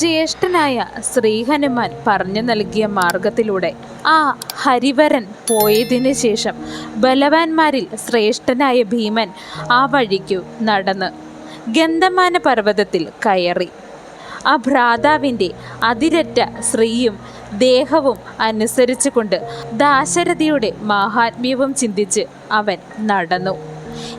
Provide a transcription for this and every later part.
ജ്യേഷ്ഠനായ ശ്രീഹനുമാൻ പറഞ്ഞു നൽകിയ മാർഗത്തിലൂടെ ആ ഹരിവരൻ പോയതിനു ശേഷം ബലവാന്മാരിൽ ശ്രേഷ്ഠനായ ഭീമൻ ആ വഴിക്കു നടന്ന് ഗന്ധമാന പർവതത്തിൽ കയറി. ആ ഭ്രാതാവിന്റെ അതിരറ്റ ശ്രീയും ദേഹവും അനുസരിച്ചു കൊണ്ട് ദാശരഥിയുടെ മാഹാത്മ്യവും ചിന്തിച്ച് അവൻ നടന്നു.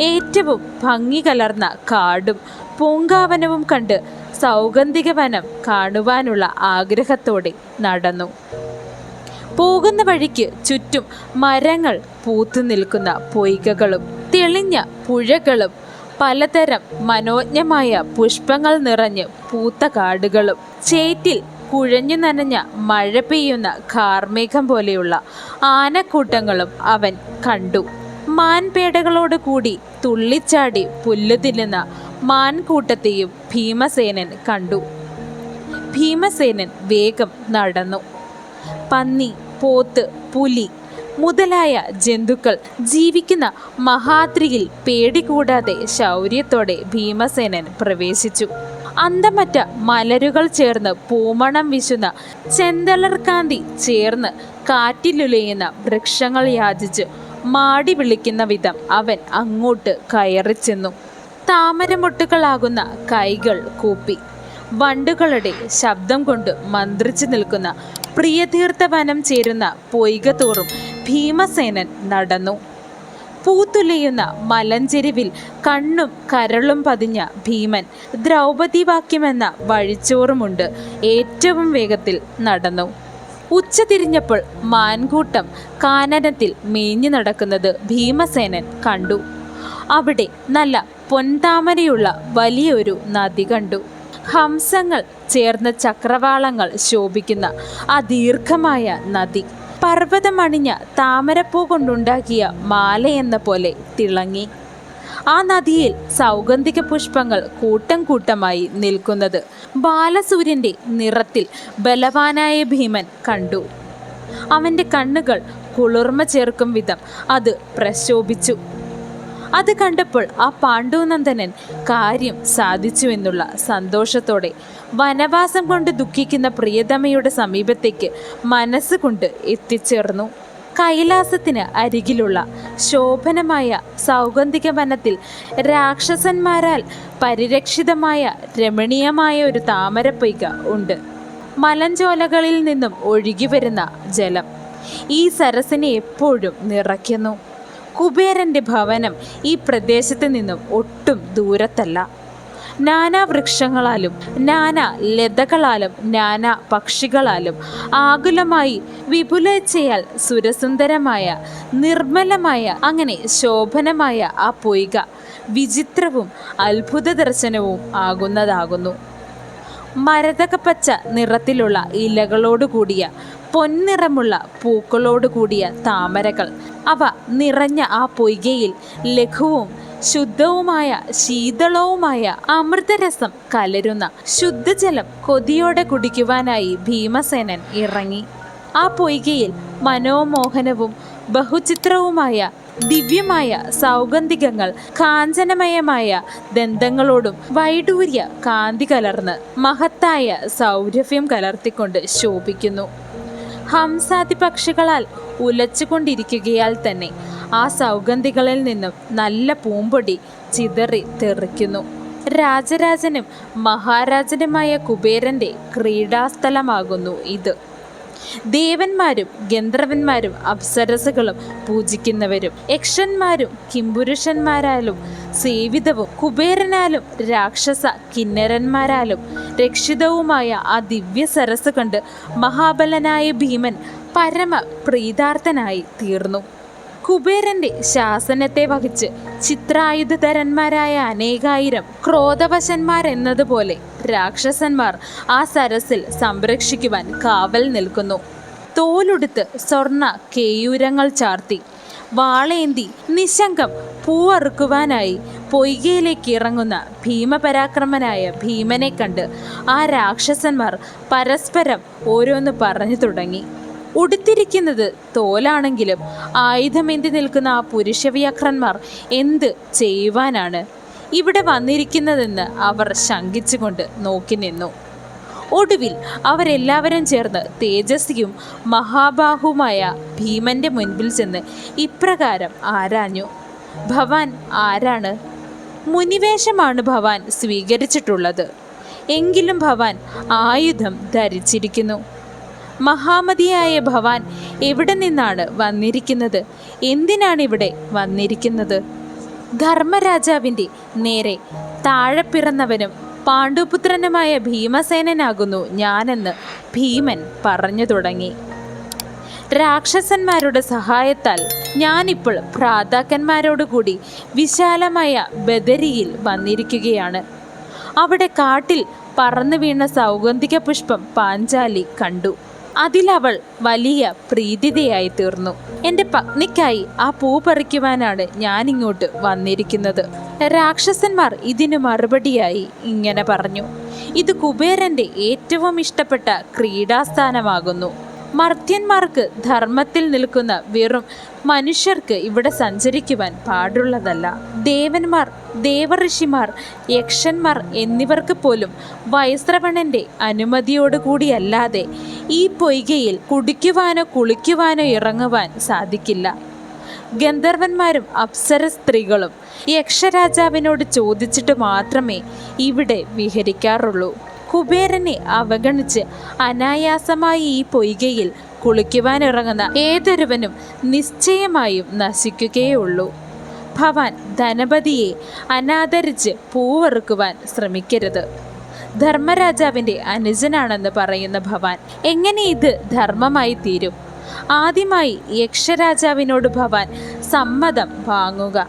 ഏറ്റവും ഭംഗി കലർന്ന കാടും പൂങ്കാവനവും കണ്ട് സൗഗന്ധിക വനം കാണുവാനുള്ള ആഗ്രഹത്തോടെ നടന്നു. പോകുന്ന വഴിക്ക് ചുറ്റും മരങ്ങൾ പൂത്തു നിൽക്കുന്ന പൊയ്കകളും തെളിഞ്ഞ പുഴകളും പലതരം മനോജ്ഞമായ പുഷ്പങ്ങൾ നിറഞ്ഞ് പൂത്ത കാടുകളും ചേറ്റിൽ കുഴഞ്ഞു നനഞ്ഞ മഴ പെയ്യുന്ന കാർമേഘം പോലെയുള്ള ആനക്കൂട്ടങ്ങളും അവൻ കണ്ടു. മാൻപേടകളോട് കൂടി തുള്ളിച്ചാടി പുല്ല് തിന്നുന്ന മാൻകൂട്ടത്തെയും ഭീമസേനൻ കണ്ടു. ഭീമസേനൻ വേഗം നടന്നു. പന്നി പോത്ത് പുലി മുതലായ ജന്തുക്കൾ ജീവിക്കുന്ന മഹാദ്രിയിൽ പേടികൂടാതെ ശൗര്യത്തോടെ ഭീമസേനൻ പ്രവേശിച്ചു. അന്തമറ്റ മലരുകൾ ചേർന്ന് പൂമണം വിശുന്ന ചെന്തളർക്കാന്തി ചേർന്ന് കാറ്റിലുലയുന്ന വൃക്ഷങ്ങൾ യാചിച്ച് മാടി വിളിക്കുന്ന വിധം അവൻ അങ്ങോട്ട് കയറിച്ചെന്നു. താമരമൊട്ടുകളാകുന്ന കൈകൾ കൂപ്പി. വണ്ടുകളുടെ ശബ്ദം കൊണ്ട് മന്ത്രിച്ചു നിൽക്കുന്ന പ്രിയതീർത്ഥ വനം ചേരുന്ന പൊയ്ക തോറും ഭീമസേനൻ നടന്നു. പൂത്തുലയുന്ന മലഞ്ചെരിവിൽ കണ്ണും കരളും പതിഞ്ഞ ഭീമൻ ദ്രൗപദി വാക്യമെന്ന വഴിച്ചോറുമുണ്ട് ഏറ്റവും വേഗത്തിൽ നടന്നു. ഉച്ച തിരിഞ്ഞപ്പോൾ മാൻകൂട്ടം കാനനത്തിൽ മേഞ്ഞു നടക്കുന്നത് ഭീമസേനൻ കണ്ടു. അവിടെ നല്ല പൊൻതാമരയുള്ള വലിയൊരു നദി കണ്ടു. ഹംസങ്ങൾ ചേർന്ന ചക്രവാളങ്ങൾ ശോഭിക്കുന്ന ആ ദീർഘമായ നദി. പർവതമണിഞ്ഞ താമരപ്പൂ കൊണ്ടുണ്ടാക്കിയ മാലയെന്ന പോലെ തിളങ്ങി. ആ നദിയിൽ സൗഗന്ധിക പുഷ്പങ്ങൾ കൂട്ടം കൂട്ടമായി നിൽക്കുന്നത് ബാലസൂര്യന്റെ നിറത്തിൽ ബലവാനായ ഭീമൻ കണ്ടു. അവന്റെ കണ്ണുകൾ കുളിർമ ചേർക്കും വിധം അത് പ്രശോഭിച്ചു. അത് കണ്ടപ്പോൾ ആ പാണ്ഡുനന്ദനൻ കാര്യം സാധിച്ചു എന്നുള്ള സന്തോഷത്തോടെ വനവാസം കൊണ്ട് ദുഃഖിക്കുന്ന പ്രിയതമയുടെ സമീപത്തേക്ക് മനസ്സുകൊണ്ട് എത്തിച്ചേർന്നു. കൈലാസത്തിന് അരികിലുള്ള ശോഭനമായ സൗഗന്ധിക വനത്തിൽ രാക്ഷസന്മാരാൽ പരിരക്ഷിതമായ രമണീയമായ ഒരു താമരപ്പൊയ്ക ഉണ്ട്. മലഞ്ചോലകളിൽ നിന്നും ഒഴുകി വരുന്ന ജലം ഈ സരസിനെ എപ്പോഴും നിറയ്ക്കുന്നു. കുബേരന്റെ ഭവനം ഈ പ്രദേശത്ത് നിന്നും ഒട്ടും ദൂരത്തല്ല. നാനാ വൃക്ഷങ്ങളാലും നാനാ ലതകളാലും നാനാ പക്ഷികളാലും ആകുലമായി വിപുലച്ചയാൽ സുരസുന്ദരമായ നിർമ്മലമായ അങ്ങനെ ശോഭനമായ ആ പൊയ്ക വിചിത്രവും അത്ഭുത ദർശനവും ആകുന്നതാകുന്നു. മരതകപ്പച്ച നിറത്തിലുള്ള ഇലകളോട് കൂടിയ പൊൻനിറമുള്ള പൂക്കളോട് കൂടിയ താമരകൾ. അവ നിറഞ്ഞ ആ പൊയ്കയിൽ ലഘുവും ശുദ്ധവുമായ ശീതളവുമായ അമൃതരസം കലരുന്ന ശുദ്ധജലം കൊതിയോടെ കുടിക്കുവാനായി ഭീമസേനൻ ഇറങ്ങി. ആ പൊയ്കയിൽ മനോമോഹനവും ബഹുചിത്രവുമായ ദിവ്യമായ സൗഗന്ധികങ്ങൾ കാഞ്ചനമയമായ ദന്തങ്ങളോടും വൈഡൂര്യ കാന്തി കലർന്ന് മഹത്തായ സൗരഭ്യം കലർത്തിക്കൊണ്ട് ശോഭിക്കുന്നു. ഹംസാദി പക്ഷികളാൽ ഉലച്ചുകൊണ്ടിരിക്കുകയാൽ തന്നെ ആ സൗഗന്ധികളിൽ നിന്നും നല്ല പൂമ്പൊടി ചിതറി തെറിക്കുന്നു. രാജരാജനും മഹാരാജനുമായ കുബേരന്റെ ക്രീഡാസ്ഥലമാകുന്നു ഇത്. ദേവന്മാരും ഗന്ധർവന്മാരും അപ്സരസുകളും പൂജിക്കുന്നവരും യക്ഷന്മാരും കിംപുരുഷന്മാരാലും സേവിതവും കുബേരനാലും രാക്ഷസ കിന്നരന്മാരാലും രക്ഷിതവുമായ ആ ദിവ്യ സരസ് കണ്ട് മഹാബലനായ ഭീമൻ പരമ പ്രീതാർത്ഥനായി തീർന്നു. കുബേരന്റെ ശാസനത്തെ വഹിച്ച് ചിത്രായുധധരന്മാരായ അനേകായിരം ക്രോധവശന്മാരെന്നതുപോലെ രാക്ഷസന്മാർ ആ സരസിൽ സംരക്ഷിക്കുവാൻ കാവൽ നിൽക്കുന്നു. തോലുടുത്ത് സ്വർണ കേയൂരങ്ങൾ ചാർത്തി വാളേന്തി നിശങ്കം പൂവറുക്കുവാനായി പൊയ്കയിലേക്ക് ഇറങ്ങുന്ന ഭീമപരാക്രമനായ ഭീമനെ കണ്ട് ആ രാക്ഷസന്മാർ പരസ്പരം ഓരോന്ന് പറഞ്ഞു തുടങ്ങി. ഉടുത്തിരിക്കുന്നത് തോലാണെങ്കിലും ആയുധമേന്തി നിൽക്കുന്ന ആ പുരുഷവ്യാഘ്രന്മാർ എന്ത് ചെയ്യുവാനാണ്? ഇവിടെ വന്നിരിക്കുന്നതെന്ന് അവർ ശങ്കിച്ചുകൊണ്ട് നോക്കി നിന്നു. ഒടുവിൽ അവരെല്ലാവരും ചേർന്ന് തേജസ്വിയും മഹാബാഹുമായ ഭീമന്റെ മുൻപിൽ ചെന്ന് ഇപ്രകാരം ആരാഞ്ഞു. ഭവാൻ ആരാണ്? മുനിവേഷമാണ് ഭവാൻ സ്വീകരിച്ചിട്ടുള്ളത്. എങ്കിലും ഭവാൻ ആയുധം ധരിച്ചിരിക്കുന്നു. മഹാമതിയായ ഭവാൻ എവിടെ നിന്നാണ് വന്നിരിക്കുന്നത്? എന്തിനാണ് ഇവിടെ വന്നിരിക്കുന്നത്? ധർമ്മരാജാവിന്റെ നേരെ താഴെ പിറന്നവനും പാണ്ഡുപുത്രനുമായ ഭീമസേനനാകുന്നു ഞാനെന്ന് ഭീമൻ പറഞ്ഞു തുടങ്ങി. രാക്ഷസന്മാരുടെ സഹായത്താൽ ഞാനിപ്പോൾ ഭ്രാതാക്കന്മാരോടുകൂടി വിശാലമായ ബദരിയിൽ വന്നിരിക്കുകയാണ്. അവിടെ കാട്ടിൽ പറന്നു വീണ സൗഗന്ധിക പുഷ്പം പാഞ്ചാലി കണ്ടു. അതിലവൾ വലിയ പ്രീതിതയായി തീർന്നു. എന്റെ പത്നിക്കായി ആ പൂ പറിക്കുവാനാണ് ഞാൻ ഇങ്ങോട്ട് വന്നിരിക്കുന്നത്. രാക്ഷസന്മാർ ഇതിന് മറുപടിയായി ഇങ്ങനെ പറഞ്ഞു. ഇത് കുബേരന്റെ ഏറ്റവും ഇഷ്ടപ്പെട്ട ക്രീഡാസ്ഥാനമാകുന്നു. മർത്യന്മാർക്ക് ധർമ്മത്തിൽ നിൽക്കുന്ന വെറും മനുഷ്യർക്ക് ഇവിടെ സഞ്ചരിക്കുവാൻ പാടുള്ളതല്ല. ദേവന്മാർ ദേവഋഷിമാർ യക്ഷന്മാർ എന്നിവർക്ക് പോലും വൈശ്രവണന്റെ അനുമതിയോടുകൂടിയല്ലാതെ ഈ പൊയ്കയിൽ കുടിക്കുവാനോ കുളിക്കുവാനോ ഇറങ്ങുവാൻ സാധിക്കില്ല. ഗന്ധർവന്മാരും അപ്സര സ്ത്രീകളും യക്ഷരാജാവിനോട് ചോദിച്ചിട്ട് മാത്രമേ ഇവിടെ വിഹരിക്കാറുള്ളൂ. കുബേരനെ അവഗണിച്ച് അനായാസമായി ഈ പൊയ്കയിൽ കുളിക്കുവാനിറങ്ങുന്ന ഏതൊരുവനും നിശ്ചയമായും നശിക്കുകയുള്ളൂ ഭവാൻ ധനപതിയെ അനാദരിച്ച് പൂവറുക്കുവാൻ ശ്രമിക്കരുത്. ധർമ്മരാജാവിന്റെ അനുജനാണെന്ന് പറയുന്ന ഭവാൻ എങ്ങനെ ഇത് ധർമ്മമായി തീരും? ആദ്യമായി യക്ഷരാജാവിനോട് ഭവാൻ സമ്മതം വാങ്ങുക.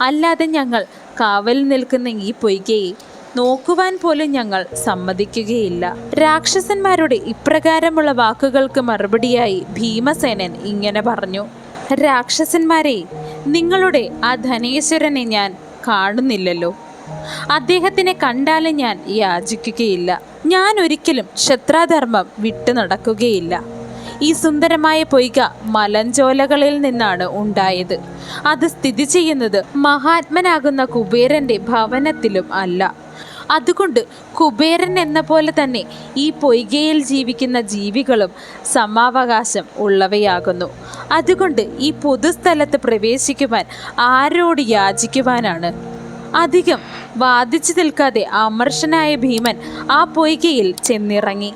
അല്ലാതെ ഞങ്ങൾ കാവൽ നിൽക്കുന്ന ഈ പൊയ്കയെ നോക്കുവാൻ പോലും ഞങ്ങൾ സമ്മതിക്കുകയില്ല. രാക്ഷസന്മാരുടെ ഇപ്രകാരമുള്ള വാക്കുകൾക്ക് മറുപടിയായി ഭീമസേനൻ ഇങ്ങനെ പറഞ്ഞു. രാക്ഷസന്മാരെ നിങ്ങളുടെ ആ ധനേശ്വരനെ ഞാൻ കാണുന്നില്ലല്ലോ. അദ്ദേഹത്തിനെ കണ്ടാലും ഞാൻ യാചിക്കുകയില്ല. ഞാൻ ഒരിക്കലും ക്ഷത്രാധർമ്മം വിട്ടു നടക്കുകയില്ല. ഈ സുന്ദരമായ പൊയ്ക മലഞ്ചോലകളിൽ നിന്നാണ് ഉണ്ടായത്. അത് സ്ഥിതി ചെയ്യുന്നത് മഹാത്മനാകുന്ന കുബേരന്റെ ഭവനത്തിലും അല്ല. അതുകൊണ്ട് കുബേരൻ എന്ന പോലെ തന്നെ ഈ പൊയ്കയിൽ ജീവിക്കുന്ന ജീവികളും സമാവകാശം ഉള്ളവയാകുന്നു. അതുകൊണ്ട് ഈ പൊതുസ്ഥലത്ത് പ്രവേശിക്കുവാൻ ആരോട് യാചിക്കുവാനാണ്? അധികം വാദിച്ചു നിൽക്കാതെ അമർഷനായ ഭീമൻ ആ പൊയ്കയിൽ ചെന്നിറങ്ങി.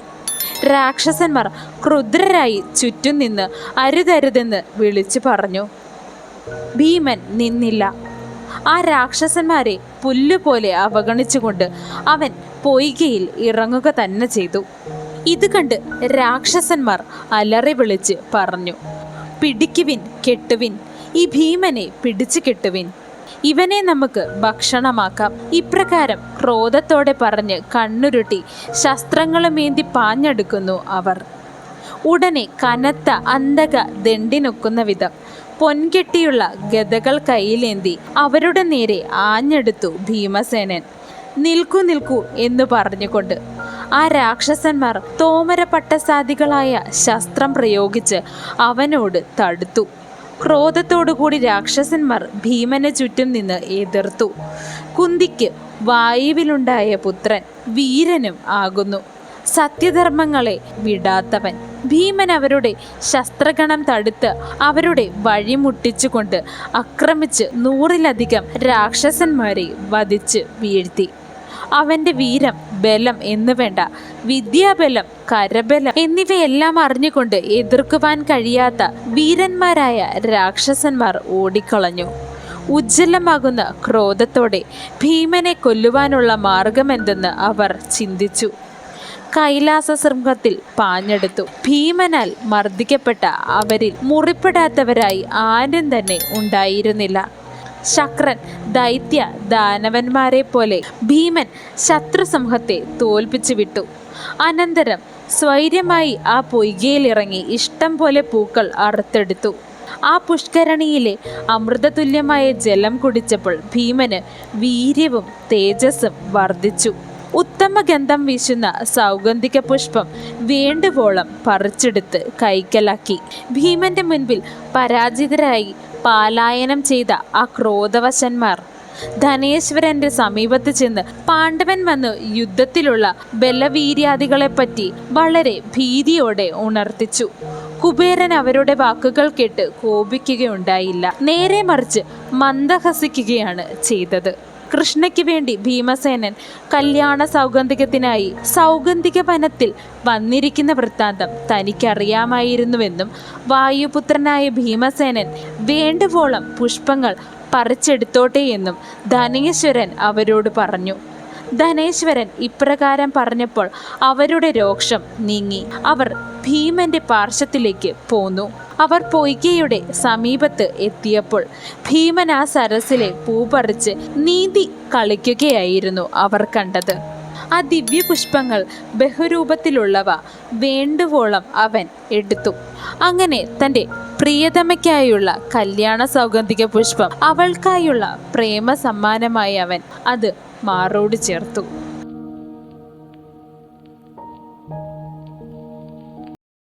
രാക്ഷസന്മാർ ക്രുദ്രരായി ചുറ്റും നിന്ന് അരുതരുതെന്ന് വിളിച്ചു പറഞ്ഞു. ഭീമൻ നിന്നില്ല. ആ രാക്ഷസന്മാരെ പുല്ലുപോലെ അവഗണിച്ചുകൊണ്ട് അവൻ പൊയ്കയിൽ ഇറങ്ങുക തന്നെ ചെയ്തു. ഇത് കണ്ട് രാക്ഷസന്മാർ അലറി വിളിച്ച് പറഞ്ഞു പിടിക്കുവിൻ കെട്ടുവിൻ ഈ ഭീമനെ പിടിച്ചു കെട്ടുവിൻ. ഇവനെ നമുക്ക് ഭക്ഷണമാക്കാം. ഇപ്രകാരം ക്രോധത്തോടെ പറഞ്ഞ് കണ്ണുരുട്ടി ശസ്ത്രങ്ങളുമേന്തി പാഞ്ഞെടുക്കുന്നു അവർ. ഉടനെ കനത്ത അന്തക ദണ്ടിനൊക്കുന്ന വിധം പൊൻകെട്ടിയുള്ള ഗതകൾ കയ്യിലേന്തി അവരുടെ നേരെ ആഞ്ഞെടുത്തു ഭീമസേനൻ. നിൽക്കൂ നിൽക്കൂ എന്ന് പറഞ്ഞുകൊണ്ട് ആ രാക്ഷസന്മാർ തോമര പട്ടസാദികളായ ശസ്ത്രം പ്രയോഗിച്ച് അവനോട് തടുത്തു. ക്രോധത്തോടുകൂടി രാക്ഷസന്മാർ ഭീമനെ ചുറ്റും നിന്ന് എതിർത്തു. കുന്തിക്ക് വായുവിലുണ്ടായ പുത്രൻ വീരനും ആകുന്നു. സത്യധർമ്മങ്ങളെ വിടാത്തവൻ ഭീമൻ അവരുടെ ശസ്ത്രഗണം തടുത്ത് അവരുടെ വഴിമുട്ടിച്ചുകൊണ്ട് ആക്രമിച്ച് നൂറിലധികം രാക്ഷസന്മാരെ വധിച്ച് വീഴ്ത്തി. അവന്റെ വീരം ബലം എന്ന് വേണ്ട വിദ്യാബലം കരബലം എന്നിവയെല്ലാം അറിഞ്ഞുകൊണ്ട് എതിർക്കുവാൻ കഴിയാത്ത വീരന്മാരായ രാക്ഷസന്മാർ ഓടിക്കളഞ്ഞു. ഉജ്ജ്വലമാകുന്ന ക്രോധത്തോടെ ഭീമനെ കൊല്ലുവാനുള്ള മാർഗമെന്തെന്ന് അവർ ചിന്തിച്ചു. കൈലാസ സിംഹത്തിൽ പാഞ്ഞെടുത്തു. ഭീമനാൽ മർദ്ദിക്കപ്പെട്ട അവരിൽ മുറിപ്പെടാത്തവരായി ആരും തന്നെ ഉണ്ടായിരുന്നില്ല. ശക്രൻ ദൈത്യ ദാനവന്മാരെ പോലെ ഭീമൻ ശത്രുസമൂഹത്തെ തോൽപ്പിച്ചു വിട്ടു. അനന്തരം സ്വൈര്യമായി ആ പൊയ്കയിലിറങ്ങി ഇഷ്ടം പോലെ പൂക്കൾ അറുത്തെടുത്തു. ആ പുഷ്കരണിയിലെ അമൃതതുല്യമായ ജലം കുടിച്ചപ്പോൾ ഭീമന് വീര്യവും തേജസ്സും വർദ്ധിച്ചു. ഉത്തമ ഗന്ധം വീശുന്ന സൗഗന്ധിക പുഷ്പം വേണ്ടുവോളം പറിച്ചെടുത്ത് കൈക്കലാക്കി. ഭീമന്റെ മുൻപിൽ പരാജിതരായി പാലായനം ചെയ്ത ആ ക്രോധവശന്മാർ. ധനേശ്വരന്റെ സമീപത്ത് ചെന്ന് പാണ്ഡവൻ വന്ന് യുദ്ധത്തിലുള്ള ബലവീര്യാദികളെപ്പറ്റി വളരെ ഭീതിയോടെ ഉണർത്തിച്ചു. കുബേരൻ അവരുടെ വാക്കുകൾ കേട്ട് കോപിക്കുകയുണ്ടായില്ല. നേരെ മറിച്ച് മന്ദഹസിക്കുകയാണ് ചെയ്തത്. കൃഷ്ണയ്ക്ക് വേണ്ടി ഭീമസേനൻ കല്യാണ സൗഗന്ധികത്തിനായി സൗഗന്ധിക വനത്തിൽ വന്നിരിക്കുന്ന വൃത്താന്തം തനിക്കറിയാമായിരുന്നുവെന്നും വായുപുത്രനായ ഭീമസേനൻ വേണ്ടുവോളം പുഷ്പങ്ങൾ പറിച്ചെടുത്തോട്ടെ എന്നും ധനേശ്വരൻ അവരോട് പറഞ്ഞു. ധനേശ്വരൻ ഇപ്രകാരം പറഞ്ഞപ്പോൾ അവരുടെ രോക്ഷം നീങ്ങി. അവർ ഭീമന്റെ പാർശ്വത്തിലേക്ക് പോന്നു. അവർ പൊയ്കയുടെ സമീപത്ത് എത്തിയപ്പോൾ ഭീമൻ ആ സരസിലെ പൂ പറിച്ച് നീന്തി കളിക്കുകയായിരുന്നു അവർ കണ്ടത്. ആ ദിവ്യപുഷ്പങ്ങൾ ബഹുരൂപത്തിലുള്ളവ വേണ്ടുവോളം അവൻ എടുത്തു. അങ്ങനെ തന്റെ പ്രിയതമയ്ക്കായുള്ള കല്യാണ സൗഗന്ധിക പുഷ്പം അവൾക്കായുള്ള പ്രേമ സമ്മാനമായി അവൻ അത് മാറോട് ചേർത്തു.